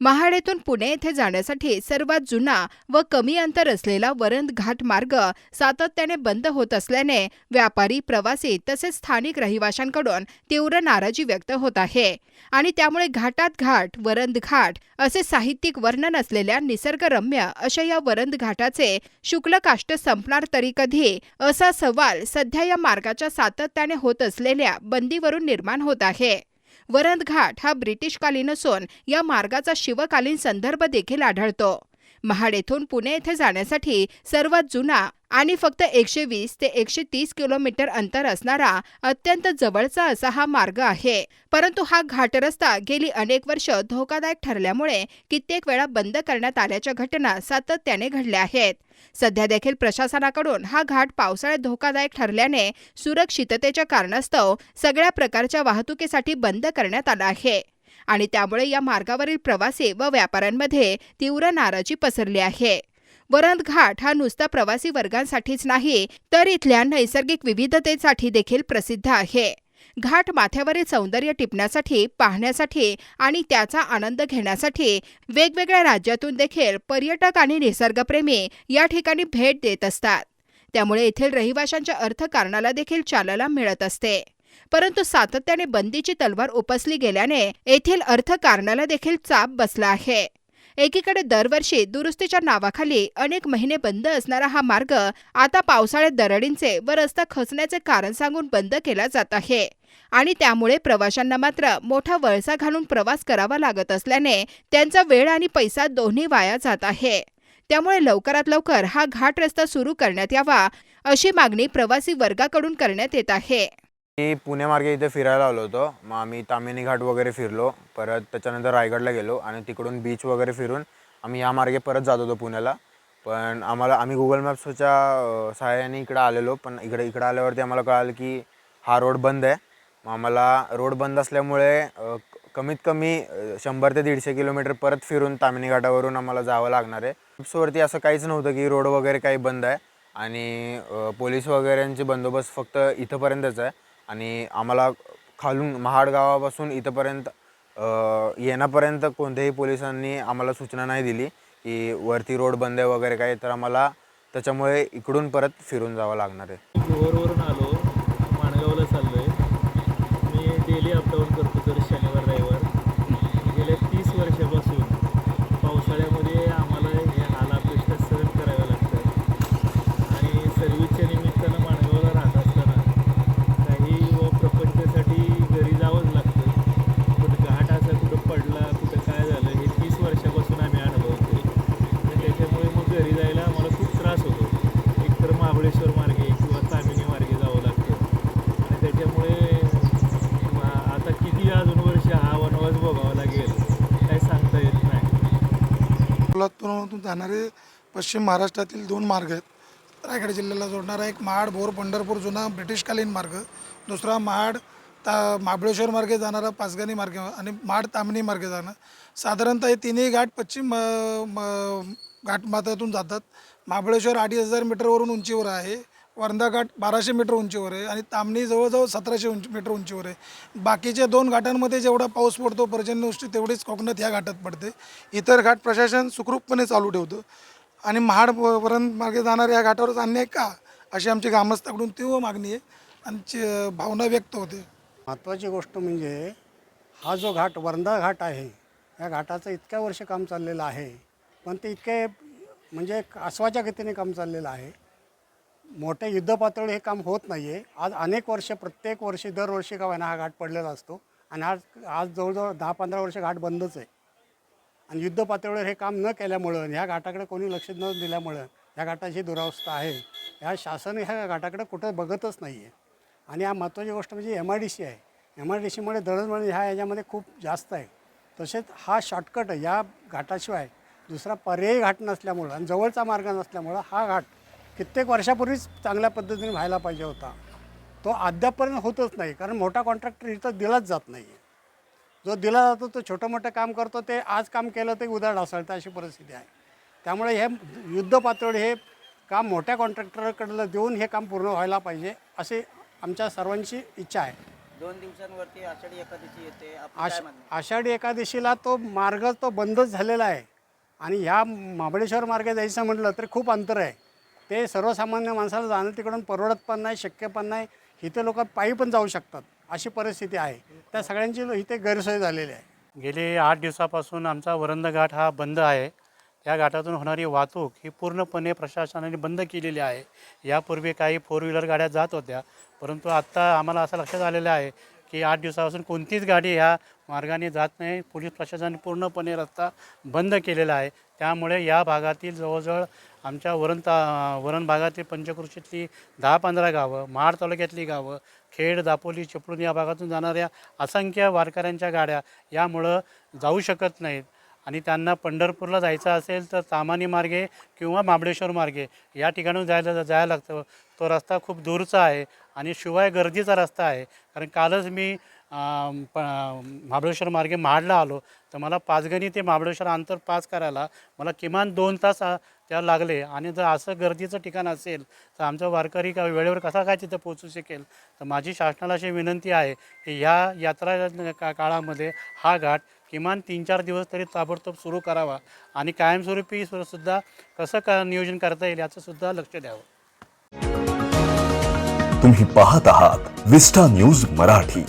महाड येथून पुणे येथे जाण्यासाठी सर्वात जुना व कमी अंतर असलेला वरंद घाट मार्ग सातत्याने बंद होत असल्याने व्यापारी प्रवासी तसेच स्थानिक रहिवाशांकडून तीव्र नाराजी व्यक्त होत आहे. आणि त्यामुळे घाटात घाट वरंद घाट असे साहित्यिक वर्णन असलेल्या निसर्गरम्य अशा या वरंद घाटाचे शुक्ल काष्ट संपणार तरी कधी असा सवाल सध्या या मार्गाच्या सातत्याने होत असलेल्या बंदीवरून निर्माण होत आहे. वरंद घाट हा ब्रिटिशकालीन असून या मार्गाचा शिवकालीन संदर्भ देखील आढळतो. महाड येथून पुणे येथे जाण्यासाठी सर्वात जुना आणि फक्त एकशे वीस ते एकशे तीस किलोमीटर अंतर असणारा अत्यंत जवळचा असा हा मार्ग आहे. परंतु हा घाट रस्ता गेली अनेक वर्ष धोकादायक ठरल्यामुळे कित्येक वेळा बंद करण्यात आल्याच्या घटना सातत्याने घडल्या आहेत. सध्या देखील प्रशासनाकडून हा घाट पावसाळ्यात धोकादायक ठरल्याने सुरक्षिततेच्या कारणास्तव सगळ्या प्रकारच्या वाहतुकीसाठी बंद करण्यात आला आहे. आणि त्यामुळे या मार्गावरील प्रवासी व व्यापाऱ्यांमध्ये तीव्र नाराजी पसरली आहे. वरंद घाट हा नुसता प्रवासी वर्गांसाठीच नाही तर इथल्या नैसर्गिक विविधतेसाठी देखील प्रसिद्ध आहे. घाट माथ्यावरील सौंदर्य टिपण्यासाठी पाहण्यासाठी आणि त्याचा आनंद घेण्यासाठी वेगवेगळ्या राज्यातून देखील पर्यटक आणि निसर्गप्रेमी या ठिकाणी भेट देत असतात. त्यामुळे येथील रहिवाशांच्या अर्थकारणाला देखील चालना मिळत असते. परंतु सातत्याने बंदीची तलवार उपसली गेल्याने येथील अर्थकारणाला देखील चाप बसला आहे. एकीकडे दरवर्षी दुरुस्तीच्या नावाखाली अनेक महिने बंद असणारा हा मार्ग आता पावसाळ्यात दरडींचे व रस्ता खचण्याचे कारण सांगून बंद केला जात आहे आणि त्यामुळे प्रवाशांना मात्र मोठा वळसा घालून प्रवास करावा लागत असल्याने त्यांचा वेळ आणि पैसा दोन्ही वाया जात आहे. त्यामुळे लवकरात लवकर हा घाट रस्ता सुरू करण्यात यावा अशी मागणी प्रवासी वर्गाकडून करण्यात येत आहे. मी पुण्यामार्गे इथे फिरायला आलो होतो. मग आम्ही तामिनी घाट वगैरे फिरलो. परत त्याच्यानंतर रायगडला गेलो आणि तिकडून बीच वगैरे फिरून आम्ही या मार्गे परत जात होतो पुण्याला. पण आम्हाला आम्ही गुगल मॅप्सच्या सहाय्याने इकडं आलेलो. पण इकडे इकडं आल्यावरती आम्हाला कळालं की हा रोड बंद आहे. मग आम्हाला रोड बंद असल्यामुळे कमीत कमी शंभर ते दीडशे किलोमीटर परत फिरून तामिनी घाटावरून आम्हाला जावं लागणार आहे. मॅप्सवरती असं काहीच नव्हतं की रोड वगैरे काही बंद आहे. आणि पोलीस वगैरेंचे बंदोबस्त फक्त इथंपर्यंतच आहे. आणि आम्हाला खालून महाड गावापासून इथंपर्यंत येण्यापर्यंत कोणत्याही पोलिसांनी आम्हाला सूचना नाही दिली की वरती रोड बंद आहे वगैरे काही तर आम्हाला त्याच्यामुळे इकडून परत फिरून जावं लागणार आहे. भोरवरून आलो माणगावला चाललो आहे मी डेली अपडाऊन करतो दर शनिवार रविवार गेल्या तीस वर्षापासून पावसाळ्यामध्ये आम्हाला हे हालापेष्टा सहन कराव्या लागतात आणि सर्व्हिसच्या निमित्तानं माणगावला राहत असताना काही व प्रपंचासाठी घरी जावंच लागतं कुठं घाट असा कुठं पडला कुठं काय झालं हे तीस वर्षापासून आम्ही अनुभवतो आणि त्याच्यामुळे मग घरी जायला आम्हाला खूप त्रास होतो एकतर महाबळेश्वर मार्गे किंवा तामिनी मार्गे जावं लागतं आणि त्याच्यामुळे मा- आता किती अजून वर्ष हा वनवास भोगावा लागेल काही सांगता येत नाही कोल्हापूरमधून जाणारे पश्चिम महाराष्ट्रातील दोन मार्ग आहेत. रायगड जिल्ह्याला जोडणारा एक महाड भोर पंढरपूर जुना ब्रिटिशकालीन मार्ग. दुसरा महाड ता महाबळेश्वर मार्गे जाणारा पाचगणी मार्ग आणि महाड तामणी मार्गे जाणं. साधारणतः हे तिन्ही घाट पश्चिम घाटमाथ्यातून जातात. महाबळेश्वर अडीच हजार मीटरवरून उंचीवर आहे. वर्धा घाट बाराशे मीटर उंचीवर आहे आणि तामणी जवळजवळ सतराशे उंच मीटर उंचीवर आहे. बाकीच्या दोन घाटांमध्ये जेवढा पाऊस पडतो पर्जन्यवृष्टी तेवढीच कोकणात ह्या घाटात पडते. इतर घाट प्रशासन सुखरूपपणे चालू ठेवतं. आणि महाड वरण मार्गे जाणाऱ्या या घाटावरच अन्याय का? अशी आमची ग्रामस्थाकडून तीव्र मागणी आहे. आणि भावना व्यक्त होते. महत्त्वाची गोष्ट म्हणजे हा जो घाट वर्धा घाट आहे या घाटाचं इतक्या वर्ष काम चाललेलं आहे. पण ते इतके म्हणजे एक आसवाच्या गतीने काम चाललेलं आहे. मोठ्या युद्धपातळी हे काम होत नाही आहे आज अनेक वर्ष प्रत्येक वर्षी दरवर्षी का हा घाट पडलेला असतो. आणि आज आज जवळजवळ दहा पंधरा वर्ष घाट बंदच आहे. आणि युद्ध पातळीवर हे काम न केल्यामुळं ह्या घाटाकडे कोणी लक्ष न दिल्यामुळं ह्या घाटाची दुरावस्था आहे. ह्या शासन ह्या घाटाकडे कुठं बघतच नाही आहे आणि या महत्त्वाची गोष्ट म्हणजे एम आय डी सी आहे. एम आय डी सीमुळे दळणवळण ह्या याच्यामध्ये खूप जास्त आहे. तसेच हा शॉर्टकट आहे. या घाटाशिवाय दुसरा पर्यायी घाट नसल्यामुळं आणि जवळचा मार्ग नसल्यामुळं हा घाट कित्येक वर्षापूर्वीच चांगल्या पद्धतीने व्हायला पाहिजे होता. तो अद्यापपर्यंत होतच नाही कारण मोठा कॉन्ट्रॅक्टर इथं दिलाच जात नाही जो दिला जातो तो छोटं मोठं काम करतो ते आज काम केलं ते उद्या ढासळतं अशी परिस्थिती आहे. त्यामुळे हे युद्ध पातळी हे काम मोठ्या कॉन्ट्रॅक्टरकडलं देऊन हे काम पूर्ण व्हायला पाहिजे असे आमच्या सर्वांची इच्छा आहे. दोन दिवसांवरती आषाढी एकादशी येते आष? आषाढी एकादशीला तो मार्ग तो बंदच झालेला आहे. आणि ह्या महाबळेश्वर मार्गे जायचं म्हटलं तर खूप अंतर आहे. ते सर्वसामान्य माणसाला जाणं तिकडून परवडत पण नाही शक्य पण नाही. इथे लोक पायी पण जाऊ शकतात. अशी परिस्थिती आहे. त्या सगळ्यांची इथे गैरसोय झालेली आहे. गेले आठ दिवसापासून आमचा वरंद घाट हा बंद आहे. या घाटातून होणारी वाहतूक ही पूर्णपणे प्रशासनाने बंद केलेली आहे. यापूर्वी काही फोर व्हीलर गाड्या जात होत्या. परंतु आत्ता आम्हाला असं लक्षात आलेलं आहे की आठ दिवसापासून कोणतीच गाडी ह्या मार्गाने जात नाही. पोलीस प्रशासन पूर्णपणे रस्ता बंद केलेला आहे. त्यामुळे या भागातील जवळजवळ आमच्या वरण ता वरण भागातील पंचकृषीतली दहा पंधरा गावं महाड तालुक्यातली गावं खेड दापोली चिपळूण या भागातून जाणाऱ्या असंख्य वारकऱ्यांच्या गाड्या यामुळं जाऊ शकत नाहीत. आणि त्यांना पंढरपूरला जायचं असेल तर तामानी मार्गे किंवा महाबळेश्वर मार्गे या ठिकाणून जायला जायला लागतं. तो रस्ता खूप दूरचा आहे आणि शिवाय गर्दीचा रस्ता आहे. कारण कालच मी प महाबळेश्वर मार्गे महाडला आलो. तर मला पाचगणी ते महाबळेश्वर अंतर पास करायला मला किमान दोन तास त्या लागले. आणि जर असं गर्दीचं ठिकाण असेल तर आमचा वारकरी का वेळेवर कसा काय तिथं पोचू शकेल? तर माझी शासनाला अशी विनंती आहे की ह्या यात्रा का काळामध्ये हा घाट किमान तीन चार दिवस तरी ताबडतोब सुरू करावा आणि कायमस्वरूपी सुद्धा कसं का नियोजन करता येईल याचं सुद्धा लक्ष द्यावं. तुम्ही पाहत आहात विस्टा न्यूज मराठी.